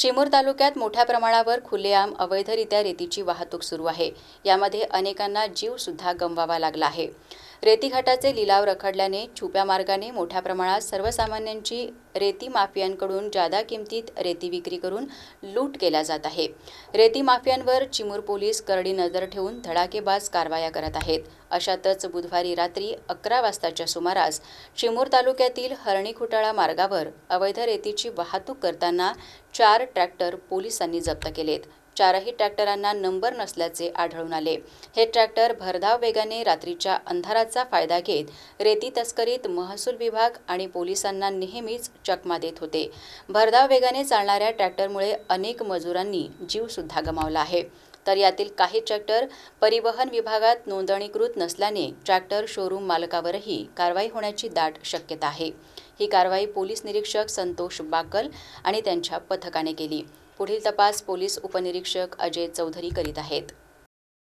चिमूर तालुक्यात मोठ्या प्रमाणावर खुलेआम अवैधरित्या रेतीची वाहतूक सुरू आहे. यामध्ये अनेकांना जीव सुद्धा गमवावा लागला आहे. रेतीघाटाचे लिलाव रखडल्याने छुप्या मार्गाने मोठ्या प्रमाणात सर्वसामान्यांची रेती माफियांकडून जादा किमतीत रेती विक्री करून लूट केल्या जात आहे. रेती माफियांवर चिमूर पोलीस करडी नजर ठेवून धडाकेबाज कारवाया करत आहेत. अशातच बुधवारी रात्री अकरा वाजताच्या सुमारास चिमूर तालुक्यातील हरणी खुटाळा मार्गावर अवैध रेतीची वाहतूक करताना चार ट्रॅक्टर पोलिसांनी जप्त केलेत. चारही ट्रॅक्टरांना नंबर नसल्याचे आढळून आले. हे ट्रॅक्टर भरधाव वेगाने रात्रीच्या अंधाराचा फायदा घेत रेती तस्करीत महसूल विभाग आणि पोलिसांना नेहमीच चकमा देत होते. भरधाव वेगाने चालणाऱ्या ट्रॅक्टरमुळे अनेक मजुरांनी जीवसुद्धा गमावला आहे. तर यातील काही ट्रॅक्टर परिवहन विभागात नोंदणीकृत नसल्याने ट्रॅक्टर शोरूम मालकावरही कारवाई होण्याची दाट शक्यता आहे. ही कारवाई पोलीस निरीक्षक संतोष बाकल आणि त्यांच्या पथकाने केली. पुढील तपास पोलीस उपनिरीक्षक अजय चौधरी करीत आहेत.